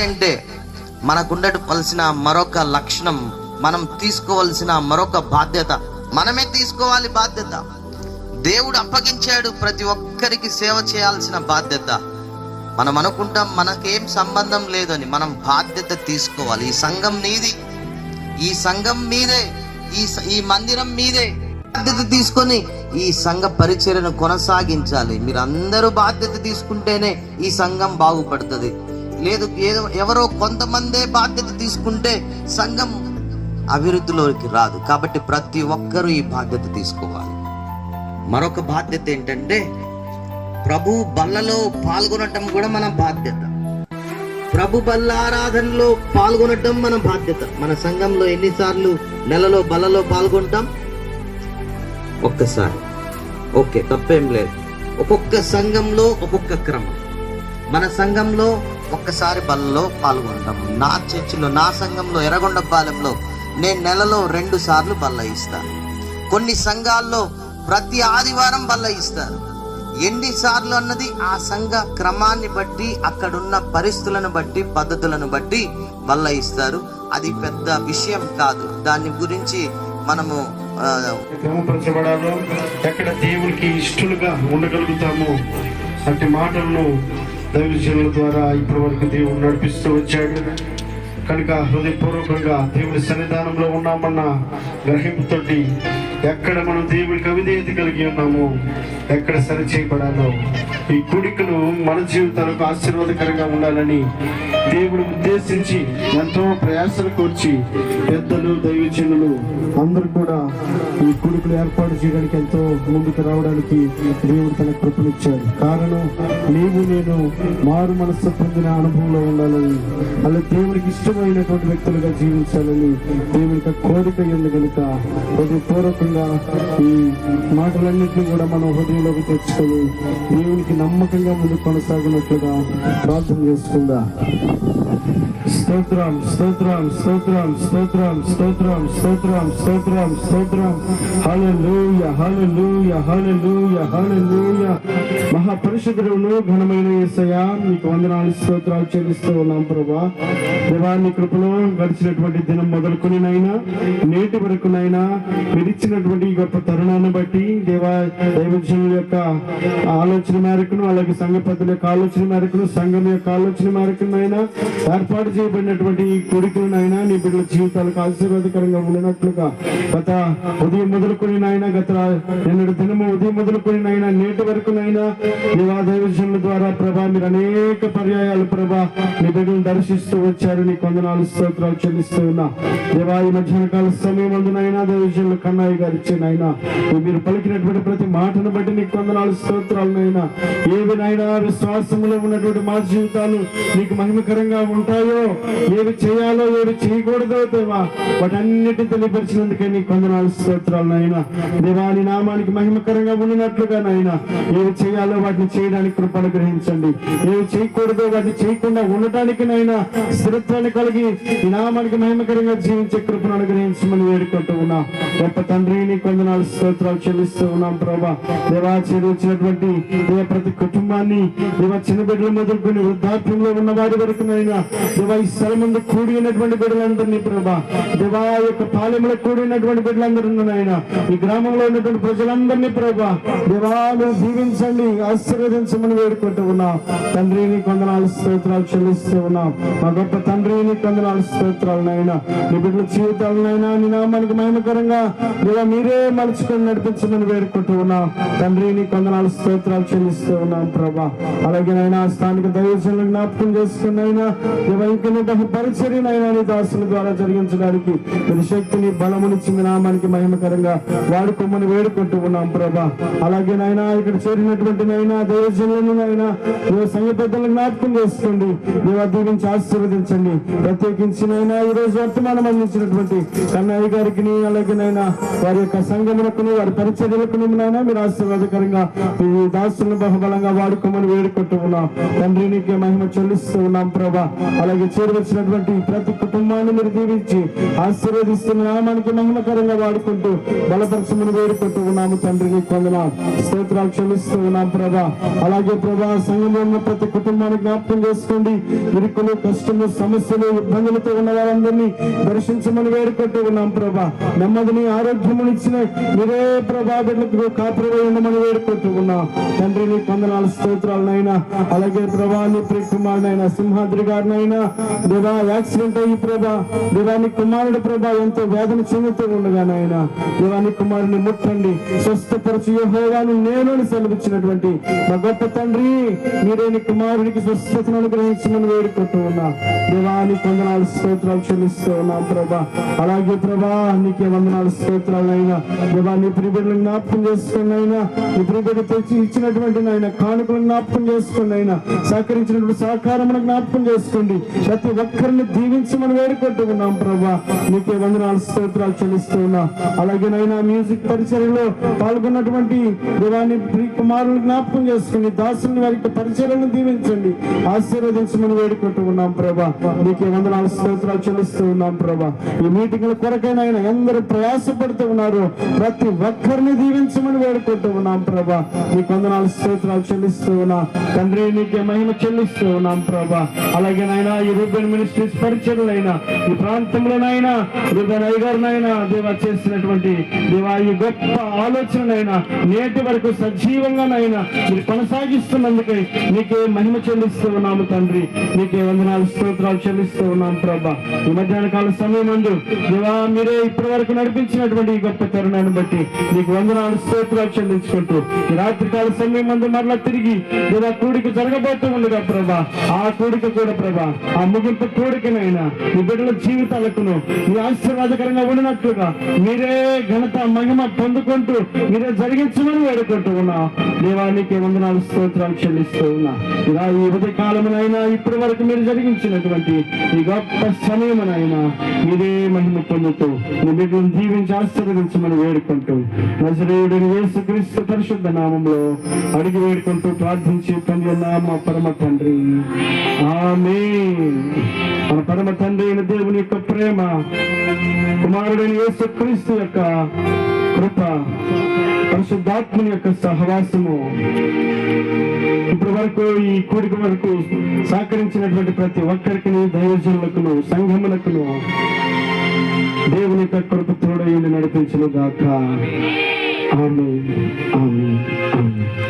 అంటే మనకుండవలసిన మరొక లక్షణం మనం తీసుకోవలసిన మరొక బాధ్యత. మనమే తీసుకోవాలి బాధ్యత. దేవుడు అప్పగించాడు ప్రతి ఒక్కరికి సేవ చేయాల్సిన బాధ్యత. మనం అనుకుంటాం మనకేం సంబంధం లేదని మనం బాధ్యత తీసుకోవాలి. ఈ సంఘం నీది. ఈ సంఘం మీదే. ఈ ఈ మందిరం మీదే. బాధ్యత తీసుకొని ఈ సంఘ పరిచర్యను కొనసాగించాలి. మీరు అందరూ బాధ్యత తీసుకుంటేనే ఈ సంఘం బాగుపడుతుంది. లేదు ఏదో ఎవరో కొంతమందే బాధ్యత తీసుకుంటే సంఘం అభివృద్ధిలోకి రాదు. కాబట్టి ప్రతి ఒక్కరూ ఈ బాధ్యత తీసుకోవాలి. మరొక బాధ్యత ఏంటంటే ప్రభు బల్లలో పాల్గొనటం కూడా మన బాధ్యత. ప్రభు బల్ల ఆరాధనలో పాల్గొనటం మన బాధ్యత. మన సంఘంలో ఎన్నిసార్లు నెలలో బల్లలో పాల్గొంటాం? ఒక్కసారి. ఓకే తప్పేం లేదు. ఒక్కొక్క సంఘంలో ఒక్కొక్క క్రమం. మన సంఘంలో ఒక్కసారి బలలో పాల్గొంటాం. నా చర్చిలో నా సంఘంలో ఎర్రగొండపాలెంలో నేను నెలలో రెండు సార్లు బల్ల ఇస్తాను. కొన్ని సంఘాల్లో ప్రతి ఆదివారం బల్ల ఇస్తారు. ఎన్నిసార్లు అన్నది ఆ సంఘ క్రమాన్ని బట్టి అక్కడున్న పరిస్థితులను బట్టి పద్ధతులను బట్టి బల్ల ఇస్తారు. అది పెద్ద విషయం కాదు. దాని గురించి మనము క్రమపరచబడాలో ఎక్కడ దేవునికి ఇష్టలుగా ఉండగలుగుతాము అంటే మాటలను దైవజనుల ద్వారా ఇప్పటి వరకు దేవుడు నడిపిస్తూ వచ్చాడు. కనుక హృదయపూర్వకంగా దేవుని సన్నిధానంలో ఉన్నామన్న గ్రహింపుతోటి ఎక్కడ మనం దేవుడి అవిధేయత కలిగి ఉన్నాము ఎక్కడ సరి చేయబడాలో ఈ కుడికలు మన జీవితాలకు ఆశీర్వాదకరంగా ఉండాలని దేవుడు ఉద్దేశించి ఎంతో ప్రయాసలు కూర్చి పెద్దలు దైవజనులు అందరూ కూడా ఈ కుడుకులు ఏర్పాటు చేయడానికి ఎంతో ముందుకు రావడానికి దేవుడు తన కృపనిచ్చాడు. కారణం నీవు నేను మారు మనస్సు పొందిన అనుభవంలో ఉండాలని అలా దేవుడికి ఇష్టమైనటువంటి వ్యక్తులుగా జీవించాలని దేవుడికి కోరిక ఉంది కనుక హృదయపూర్వకంగా విధంగా ఈ మాటలన్నింటినీ కూడా మనం హృదయంలోకి తెచ్చుకొని దేవునికి నమ్మకంగా ముందు కొనసాగినట్లుగా ప్రార్థన చేసుకుందా. స్తోత్రం స్తోత్రం స్తోత్రం స్తోత్రం స్తోత్రం స్తోత్రం స్తోత్రం స్తోత్రం. హల్లెలూయ హల్లెలూయ హల్లెలూయ హల్లెలూయ. మహాపరిశుద్ధుడును ఘనమైన యేసయ్య మీకు వందనాలు స్తోత్రాలు చెల్లిస్తూ ఉన్నాం ప్రభా. దేవాన్ని కృపలో గడిచినటువంటి దినం మొదలుకొని నైనా నేటి వరకునైనా నైనా మీరు ఇచ్చినటువంటి ఈ గొప్ప తరుణాన్ని బట్టి దేవా దైవజనుల యొక్క ఆలోచన మేరకును అలాగే సంఘ పెద్దల యొక్క ఆలోచన మేరకును సంఘం యొక్క ఆలోచన మేరకునైనా ఏర్పాటు చేయబడినటువంటి ఈ కొడుకులు నాయన నీ బిడ్డల జీవితాలకు ఆశీర్వాదకరంగా ఉండినట్లుగా గత ఉదయం మొదలుకొని నాయన గత నిన్నటి దినము ఉదయం మొదలుకొని నాయన నేటి వరకు నాయన దేవా దైవజనుల ద్వారా ప్రభా మీరు అనేక పర్యాయాలు ప్రభా నీ బిడ్డలు దర్శిస్తూ వచ్చారు. నీ కొందనాలు స్తోత్రాలు చెల్లిస్తూ ఉన్నా. దేవా ఈ మధ్యాహ్న కాల సమయం అందునైనా దైవజనులు కన్నాయి గారు ఇచ్చిన మీరు పలికినటువంటి ప్రతి మాటను బట్టి నీకు కొందనాలు స్తోత్రాలనైనా ఏవి నాయనా విశ్వాసంలో ఉన్నటువంటి మా జీవితాలు నీకు మహిమకరంగా ఉంటాయో ఏవి చేయాలో ఏవి చేయకూడదో దేవా వాటన్నిటిని తెలియపరిచినందుకే నీకు కొందనాలు స్తోత్రాలు నాయన. దేవాని నామానికి మహిమకరంగా ఉండినట్లుగా నాయన. ఏవి చేయాలో వాటిని చేయడానికి కృపను గ్రహించండి. ఏవి చేయకూడదో వాటిని చేయకుండా ఉండటానికి నైనా స్థిరత్వాన్ని కలిగి నామానికి మహిమకరంగా జీవించే కృపను అనుగ్రహించమని వేడుకుంటూ ఉన్నా. గొప్ప తండ్రి నీ కొందనాలు స్తోత్రాలు చెల్లిస్తూ ఉన్నాం ప్రభా. దేవా చేరువచ్చినటువంటి దేవ ప్రతి కుటుంబాన్ని దేవ చిన్న బిడ్డలు మొదలుకొని వృద్ధాప్యంలో ఉన్న వారి వరకు నైనా దేవ ఈ స్థలం ముందు కూడి ఉన్నటువంటి బిడ్డలందరినీ ప్రభా దేవా యొక్క పాలెంలో కూడినటువంటి బిడ్డలందరూ నాయన ఈ గ్రామంలో ఉన్నటువంటి ప్రజలందరినీ ప్రభా దేవాలు దీవించండి ఆశీర్వదించమని వేడుకుంటూ ఉన్నాం. తండ్రిని కొందనాలు స్తోత్రాలు చెల్లిస్తూ ఉన్నాం. మా గొప్ప తండ్రిని కొందనాలు స్తోత్రాలు నాయన నీ బిడ్డల జీవితాలనైనా నీ నామానికి మహిమకరంగా దేవా మీరే మలుచుకొని నడిపించమని వేడుకుంటూ ఉన్నాం. తండ్రి తండ్రిని కొందనాలు స్తోత్రాలు చెల్లిస్తూ ఉన్నాం ప్రభా. అలాగే నైనా స్థానిక దైవజనులకు జ్ఞాపకం చేసుకున్నైనా ఇంకా పరిచర్యనైనా నీ దాసుల ద్వారా జరిగించడానికి మీరు శక్తిని బలమునిచ్చి మీ నామానికి మహిమకరంగా వాడుకోమని వేడుకుంటూ ఉన్నాం ప్రభా. అలాగే నాయనా ఇక్కడ చేరినటువంటి నైనా దైవజనులను నైనా సంఘ పెద్దలను జ్ఞాపకం చేసుకోండి. దేవ దీవించి ఆశీర్వదించండి. ప్రత్యేకించి నైనా ఈ రోజు వర్తమానం అందించినటువంటి కన్నయ్య గారికి అలాగే నైనా వారి యొక్క సంఘములకును వారి పరిచర్యలకును నాయన మీరు ఆశీర్వాదకరంగా ఈ దాసులను బహుబలంగా వాడుకోమని వేడుకుంటూ ఉన్నాం. తండ్రి నీకే మహిమ చెల్లిస్తూ ఉన్నాం ప్రభా. అలాగే చేరవచ్చినటువంటి ప్రతి కుటుంబాన్ని మీరు దీవించి ఆశీర్వదిస్తున్న నామానికి మహిమకరంగా వాడుకుంటూ బలపరచమని వేడుకుంటూ ఉన్నాము తండ్రి నీకు వందనాలు. స్తోత్రాలు చెల్లిస్తూ ఉన్నాం ప్రభా. అలాగే ప్రభా సంఘంలో ఉన్న ప్రతి కుటుంబాన్ని జ్ఞాపకం చేసుకోండి. ఇరుకులు కష్టము సమస్యలు ఇబ్బందులతో ఉన్న వారందరినీ దర్శించమని వేడుకుంటూ ఉన్నాం ప్రభా. నెమ్మదిని ఆరోగ్యము ఇచ్చిన మీరే ప్రభా బిడ్డలకు కాపురమై ఉండమని వేడుకుంటూ ఉన్నాం తండ్రి నీ కొందనాలు స్తోత్రాలనైనా అలాగే ప్రభా నీ ప్రియ కుమారునైనా సింహాద్రి గారినైనా దేవా యాక్సిడెంట్ అయ్యి ప్రభా దేవాని కుమారుడు ప్రభా ఎంతో వేదన చెందుతూ ఉండగానైనా దేవాని కుమారుని ముట్టండి. స్వస్థపరచు యెహోవాను నేను అని సెలవిచ్చినటువంటి మా గొప్ప తండ్రి మీరే నీ కుమారుడికి స్వస్థతను అనుగ్రహించమని వేడుకుంటూ ఉన్నా. దేవాని కొందనాలు స్తోత్రాలు చెల్లిస్తూ ఉన్నాం ప్రభా. అలాగే ప్రభా నీకే వందనాలు స్తోత్రాలు స్తోత్రాలైనా దేవా నీ ప్రిబిడ్డలను జ్ఞాపకం చేసుకోండి అయినా నీ ప్రియబిడ్డ తెచ్చి ఇచ్చినటువంటి నాయన కానుకలు జ్ఞాపకం చేసుకోండి అయినా సహకరించినటువంటి సహకారమును జ్ఞాపకం చేసుకోండి. ప్రతి ఒక్కరిని దీవించి మనం ఉన్నాం ప్రభా. నీకే వందనాలు స్తోత్రాలు చెల్లిస్తూ అలాగే నైనా మ్యూజిక్ పరిచర్యలో పాల్గొన్నటువంటి దేవాన్ని ప్రియ కుమారులు జ్ఞాపకం చేసుకుని దాసుని వారికి పరిచర్యలను దీవించండి. ఆశీర్వదించమని వేడుకుంటూ ఉన్నాం ప్రభా. నీకే వందనాలు స్తోత్రాలు చెల్లిస్తూ ఉన్నాం ప్రభా. ఈ మీటింగ్ల కొరకైనా ఎందరూ ప్రయాసపడుతూ ఉన్నారు. ప్రతి ఒక్కరిని దీవించమని వేడుకుంటూ ఉన్నాం ప్రభా. నీ వందనాలు స్తోత్రాలు చెల్లిస్తూ ఉన్నా తండ్రి నీకే మహిమ చెల్లిస్తూ ఉన్నాం ప్రభా. అలాగే నాయనా ఈ రూపెన్ మినిస్ట్రీస్ పరిచయలైనా ఈ ప్రాంతంలోనైనా రూపెన్ అయ్యగారినైనా దేవా చేసినటువంటి దేవా ఈ గొప్ప ఆలోచనైనా నేటి వరకు సజీవంగానైనా మీరు కొనసాగిస్తున్నందుకై నీకే మహిమ చెల్లిస్తూ ఉన్నాము తండ్రి. నీకే వందనాలు స్తోత్రాలు చెల్లిస్తూ ఉన్నాం ప్రభా. ఈ మధ్యాహ్న కాల సమయం అందు దేవా మీరే ఇప్పటి వరకు నడిపించినటువంటి గొప్ప తరుణాన్ని బట్టి నీకు వందనాలు స్తోత్రాలు చెల్లించుకుంటూ రాత్రికాల సమయం అందు మరలా తిరిగి దేవా కూడిక జరగబోతూ ఉండగా ప్రభా. ఆ కూడిక కూడా ప్రభా ఆ ముగింపు కూడికనైనా ఈ బిడ్డల జీవితాలకును మీ ఆశీర్వాదకరంగా ఉండినట్లుగా మీరే ఘనత మహిమ పొందుకుంటూ మీరే జరిగించమని వేడుకుంటూ ఉన్నా. దేవానికి వందనాలు స్తోత్రాలు చెల్లిస్తూ ఉన్నా. ఇలా ఈ ఉదయ కాలమునైనా ఇప్పటి వరకు మీరు జరిగించినటువంటి ఈ గొప్ప సమయమునైనా మీరే మహిమ పొందుతూ మీ బిడ్డలను దీవించి ఆశీర్వదించమని వేడుకుంటూ నజరేయుడిని యేసు క్రీస్తు పరిశుద్ధ నామంలో అడిగి వేడుకుంటూ ప్రార్థించి పొంది ఉన్నాం మా పరమ తండ్రి. ఆమె మన పరమ తండ్రి అయిన దేవుని యొక్క ప్రేమ కుమారుడైన యేసు క్రీస్తు యొక్క కృప పరిశుద్ధాత్మని యొక్క సహవాసము. ఇప్పటి వరకు ఈ కూడిక వరకు సహకరించినటువంటి ప్రతి ఒక్కరికి దైవజనులకును సంఘములకును దేవుని యొక్క కృప తోడైంది నడిపించను గాక ఆమె ఆమె ఆమె